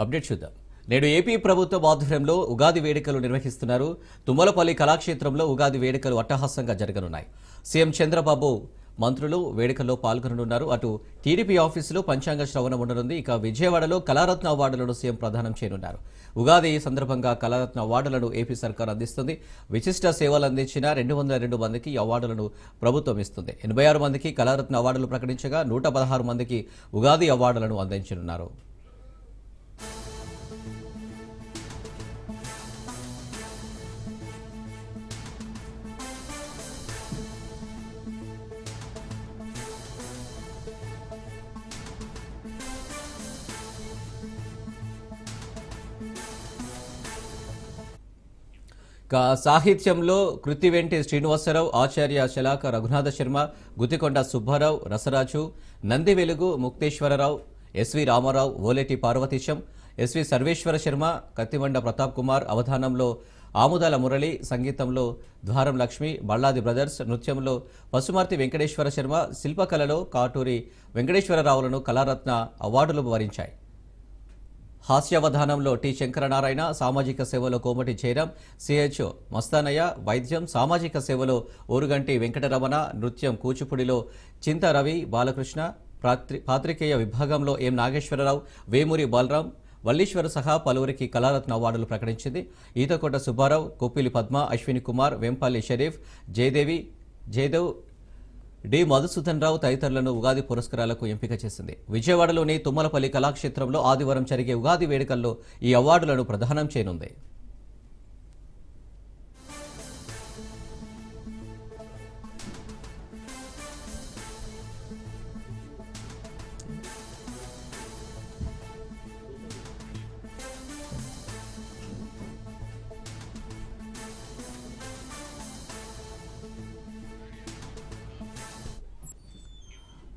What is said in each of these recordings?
Update చూద్దాం. నేడు AP ప్రభుత్వ ఆధ్వర్యంలో ఉగాది వేడుకలు నిర్వహిస్తున్నారు. తుమ్మలపల్లి కళాక్షేత్రంలో ఉగాది వేడుకలు అట్టహాసంగా జరగనున్నాయి. సీఎం చంద్రబాబు మంత్రులు వేడుకల్లో పాల్గొననున్నారు. అటు టీడీపీ ఆఫీసులో పంచాంగ శ్రవణం ఉండనుంది. ఇక విజయవాడలో కళారత్న అవార్డులను సీఎం ప్రదానం చేయనున్నారు. ఉగాది సందర్భంగా కళారత్న అవార్డులను ఏపీ సర్కార్ అందిస్తుంది. విశిష్ట సేవలు అందించిన రెండు వందల రెండు మందికి ఈ అవార్డులను ప్రభుత్వం ఇస్తుంది. ఎనభై ఆరు మందికి కళారత్న అవార్డులు ప్రకటించగా నూట పదహారు మందికి ఉగాది అవార్డులను అందించనున్నారు. సాహిత్యంలో కృతి వెంటి శ్రీనివాసరావు ఆచార్య శలాక Raghunatha Sharma గుతికొండ Subbarao Rasaraju Nandi Velugu Mukteswararao S V Ramarao Oleti Parvateesam S V Sarveswara Sharma Kattimanda Pratap Kumar అవధానంలో Amudala Murali సంగీతంలో ద్వారం లక్ష్మి బళ్ళాది బ్రదర్స్ నృత్యంలో పశుమార్తి వెంకటేశ్వర శర్మ శిల్పకళలో కాటూరి వెంకటేశ్వరరావులను కళారత్న అవార్డులు వరించాయి హాస్యావధానంలో టి. శంకరనారాయణ సామాజిక సేవలో కోమటి జయరాం సిహెచ్ఓ మస్తానయ్య వైద్యం సామాజిక సేవలో ఓరుగంటి వెంకటరమణ నృత్యం కూచిపూడిలో చింత రవి బాలకృష్ణ పాత్రి పాత్రికేయ విభాగంలో ఎం. నాగేశ్వరరావు వేమూరి బాలరాం వల్లీశ్వర సహా పలువురికి కళారత్న అవార్డులు ప్రకటించింది. ఈతకోట సుబ్బారావు కొప్పిలి పద్మ అశ్విని కుమార్ వెంపల్లి షరీఫ్ జయదేవి జయదేవ్ డి మధుసూదన్ రావు తదితరులను ఉగాది పురస్కారాలకు ఎంపిక చేసింది. విజయవాడలోని తుమ్మలపల్లి కళాక్షేత్రంలో ఆదివారం జరిగే ఉగాది వేడుకల్లో ఈ అవార్డులను ప్రదానం చేయనుంది.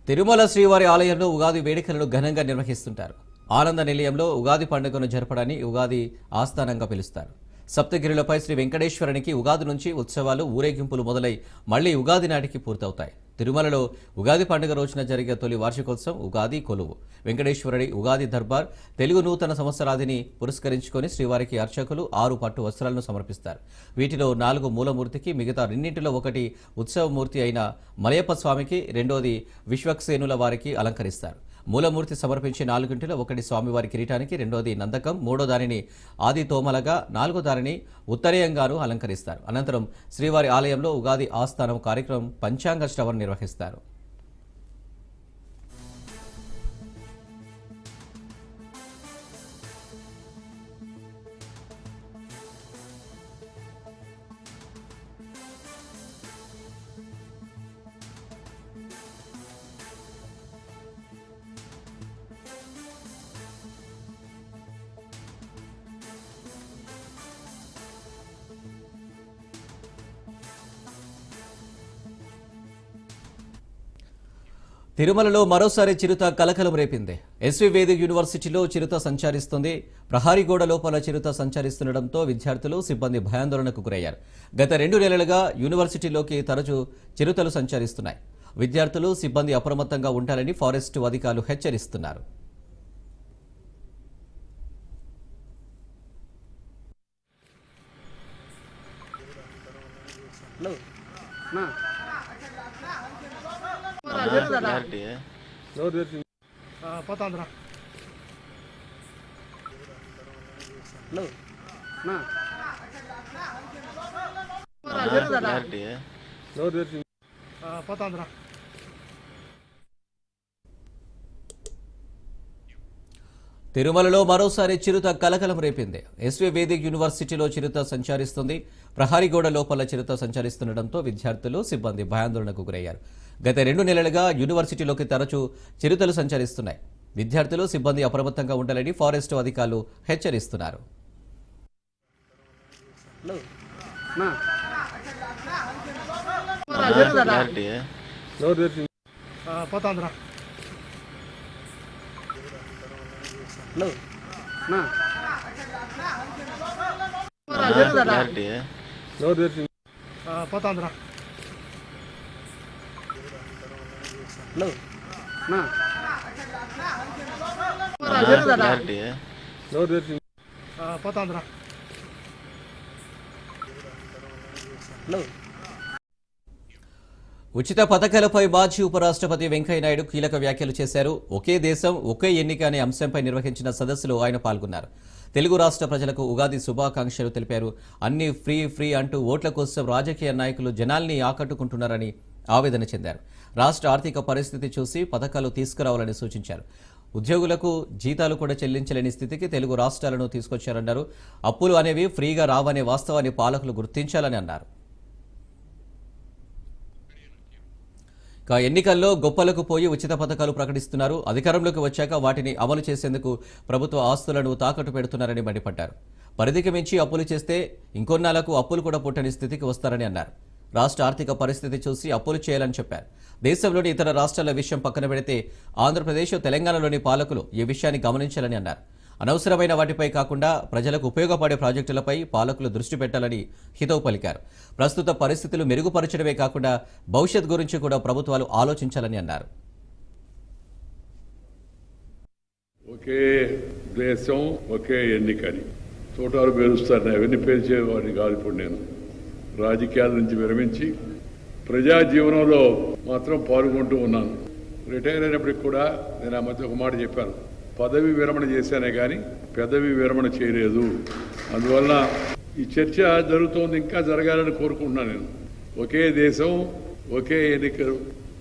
తిరుమల శ్రీవారి ఆలయంలో ఉగాది వేడుకలను ఘనంగా నిర్వహిస్తుంటారు. ఆనంద నిలయంలో ఉగాది పండుగను జరపడాన్ని ఉగాది ఆస్థానంగా పిలుస్తారు. సప్తగిరిలపై శ్రీ వెంకటేశ్వరునికి ఉగాది నుంచి ఉత్సవాలు ఊరేగింపులు మొదలై మళ్ళీ ఉగాది నాటికి పూర్తవుతాయి. తిరుమలలో ఉగాది పండుగ రోజున జరిగే తొలి వార్షికోత్సవం ఉగాది కొలువు. వెంకటేశ్వరుడి ఉగాది దర్బార్ తెలుగు నూతన సంవత్సరాదిని పురస్కరించుకొని శ్రీవారికి అర్చకులు ఆరు పట్టు వస్త్రాలను సమర్పిస్తారు. వీటిలో నాలుగు మూలమూర్తికి మిగతా రెండింటిలో ఒకటి ఉత్సవమూర్తి అయిన మలయప్ప స్వామికి రెండోది విశ్వక్సేనుల వారికి అలంకరిస్తారు. మూలమూర్తి సమర్పించి నాలుగింటిలో ఒకటి స్వామివారి కిరీటానికి రెండోది నందకం మూడో దానిని ఆది తోమలగా నాలుగో దానిని ఉత్తరేయంగాను అలంకరిస్తారు. అనంతరం శ్రీవారి ఆలయంలో ఉగాది ఆస్థానం కార్యక్రమం పంచాంగ శ్రవణం నిర్వహిస్తారు. తిరుమలలో మరోసారి చిరుత కలకలం రేపింది. ఎస్వి వేదిక్ యూనివర్సిటీలో చిరుత సంచరిస్తుంది. ప్రహారీ గోడ లోపల చిరుత సంచరిస్తుండటంతో విద్యార్థులు సిబ్బంది భయాందోళనకు గురయ్యారు. గత రెండు నెలలుగా యూనివర్సిటీలోకి తరచూ చిరుతలు సంచరిస్తున్నాయి. విద్యార్థులు సిబ్బంది అప్రమత్తంగా ఉండాలని ఫారెస్టు అధికారులు హెచ్చరిస్తున్నారు. హలో. పోతాంద్రా హలో. నా పోతాంద్రా తిరుమలలో మరోసారి చిరుత కలకలం రేపింది. ఎస్వి వేదిక్ యూనివర్సిటీలో చిరుత సంచరిస్తుంది. ప్రహారీగోడ లోపల చిరుత సంచరిస్తుండటంతో విద్యార్థులు సిబ్బంది భయాందోళనకు గురయ్యారు. గత రెండు నెలలుగా యూనివర్సిటీలోకి తరచూ చిరుతలు సంచరిస్తున్నాయి విద్యార్థులు సిబ్బంది అప్రమత్తంగా ఉండాలని ఫారెస్ట్ అధికారులు హెచ్చరిస్తున్నారు పోతాంద్రా హలో. పోతాందిరా. హలో. ఉచిత పథకాలపై మాజీ ఉపరాష్ట్రపతి వెంకయ్యనాయుడు కీలక వ్యాఖ్యలు చేశారు. ఒకే దేశం ఒకే ఎన్నిక అనే అంశంపై నిర్వహించిన సదస్సులో ఆయన పాల్గొన్నారు. తెలుగు రాష్ట్ర ప్రజలకు ఉగాది శుభాకాంక్షలు తెలిపారు. అన్ని ఫ్రీ ఫ్రీ అంటూ ఓట్ల కోసం రాజకీయ నాయకులు జనాల్ని ఆకట్టుకుంటున్నారని ఆవేదన చెందారు. రాష్ట్ర ఆర్థిక పరిస్థితి చూసి పథకాలు తీసుకురావాలని సూచించారు. ఉద్యోగులకు జీతాలు కూడా చెల్లించలేని స్థితికి తెలుగు రాష్ట్రాలను తీసుకొచ్చారన్నారు. అప్పులు అనేవి ఫ్రీగా రావనే వాస్తవాన్ని పాలకులు గుర్తించాలని అన్నారు. ఎన్నికల్లో గొప్పలకు పోయి ఉచిత పథకాలు ప్రకటిస్తున్నారు. అధికారంలోకి వచ్చాక వాటిని అమలు చేసేందుకు ప్రభుత్వ ఆస్తులను తాకట్టు పెడుతున్నారని మండిపడ్డారు. పరిధికి మించి అప్పులు చేస్తే ఇంకొన్నాళ్ళకు అప్పులు కూడా పుట్టని స్థితికి వస్తారని అన్నారు. రాష్ట్ర ఆర్థిక పరిస్థితి చూసి అప్పులు చేయాలని చెప్పారు. దేశంలోని ఇతర రాష్ట్రాల విషయం పక్కన పెడితే ఆంధ్రప్రదేశ్ తెలంగాణలోని పాలకులు ఈ విషయాన్ని గమనించాలని అన్నారు. అనవసరమైన వాటిపై కాకుండా ప్రజలకు ఉపయోగపడే ప్రాజెక్టులపై పాలకులు దృష్టి పెట్టాలని హితవు పలికారు. ప్రస్తుత పరిస్థితులు మెరుగుపరచడమే కాకుండా భవిష్యత్ గురించి కూడా ప్రభుత్వాలు ఆలోచించాలని అన్నారు. ఒకే దేశం ఒకే ఎన్నికని. తోటాలు పేరుస్తాను అవన్నీ పేర్చేవాడిని కాదు ఇప్పుడు నేను. రాజకీయాల నుంచి విరమించి ప్రజా జీవనంలో మాత్రం పాల్గొంటూ ఉన్నాను. రిటైర్ అయినప్పటికి కూడా నేను ఆ మధ్య ఒక మాట చెప్పాను. పదవి విరమణ చేశానే కానీ పెదవి విరమణ చేయలేదు. అందువల్ల ఈ చర్చ జరుగుతోంది ఇంకా జరగాలని కోరుకుంటున్నాను నేను. ఒకే దేశం ఒకే ఎన్నికలు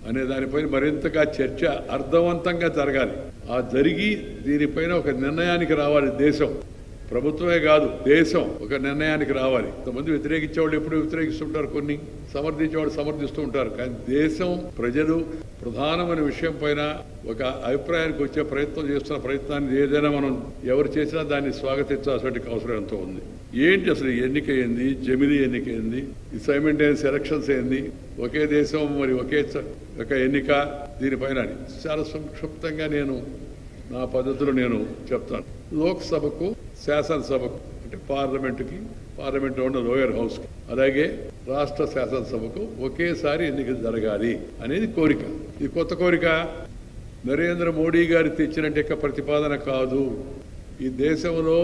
అనే దానిపైన మరింతగా చర్చ అర్థవంతంగా జరగాలి. ఆ జరిగి దీనిపైన ఒక నిర్ణయానికి రావాలి దేశం. ప్రభుత్వమే కాదు దేశం ఒక నిర్ణయానికి రావాలి. కొంతమంది వ్యతిరేకించే వాళ్ళు ఎప్పుడు వ్యతిరేకిస్తుంటారు కొన్ని సమర్థించే వాళ్ళు సమర్థిస్తూ ఉంటారు. కానీ దేశం ప్రజలు ప్రధానమైన విషయం పైన ఒక అభిప్రాయానికి వచ్చే ప్రయత్నం చేస్తున్న ప్రయత్నాన్ని ఏదైనా మనం ఎవరు చేసినా దాన్ని స్వాగతించాల్సిన అవసరం ఎంతో ఉంది. ఏంటి అసలు ఈ ఎన్నిక ఏంది? జమిలీ ఎన్నిక ఏంది? ఈ ఎలక్షన్స్ ఏంది? ఒకే దేశం మరి ఒకే ఒక ఎన్నిక దీనిపైన అని చాలా సంక్షిప్తంగా నేను నా పద్ధతిలో నేను చెప్తాను. లోక్సభకు శాసనసభకు అంటే పార్లమెంటుకి పార్లమెంట్ ఉన్న లోయర్ హౌస్ అలాగే రాష్ట్ర శాసనసభకు ఒకేసారి ఎన్నికలు జరగాలి అనేది కోరిక. ఈ కొత్త కోరిక. నరేంద్ర మోడీ గారు తెచ్చినట్టు ప్రతిపాదన కాదు. ఈ దేశంలో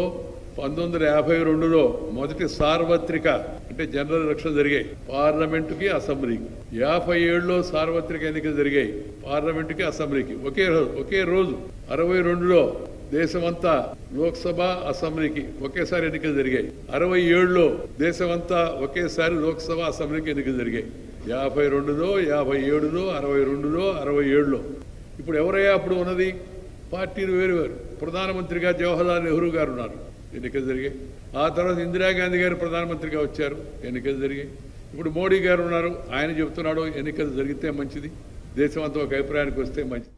పంతొమ్మిది వందల యాభై రెండులో మొదటి సార్వత్రిక అంటే జనరల్ ఎలక్షన్ జరిగాయి. పార్లమెంటుకి అసెంబ్లీకి. యాభై ఏడులో సార్వత్రిక ఎన్నికలు జరిగాయి. పార్లమెంటుకి అసెంబ్లీకి. ఒకే రోజు ఒకే రోజు. అరవై రెండులో దేశమంతా లోక్సభ అసెంబ్లీకి ఒకేసారి ఎన్నికలు జరిగాయి. అరవై ఏడులో దేశమంతా ఒకేసారి లోక్సభ అసెంబ్లీకి ఎన్నికలు జరిగాయి. యాభై రెండులో యాభై ఏడులో అరవై రెండులో అరవై ఏడులో. ఇప్పుడు ఎవరయ్యా అప్పుడు ఉన్నది? పార్టీలు వేరు వేరు. ప్రధానమంత్రిగా జవహర్లాల్ నెహ్రూ గారు ఉన్నారు. ఎన్నికలు జరిగాయి. ఆ తర్వాత ఇందిరాగాంధీ గారు ప్రధానమంత్రిగా వచ్చారు ఎన్నికలు జరిగాయి. ఇప్పుడు మోడీ గారు ఉన్నారు ఆయన చెబుతున్నాడు ఎన్నికలు జరిగితే మంచిది దేశం అంతా ఒక అభిప్రాయానికి వస్తే మంచిది.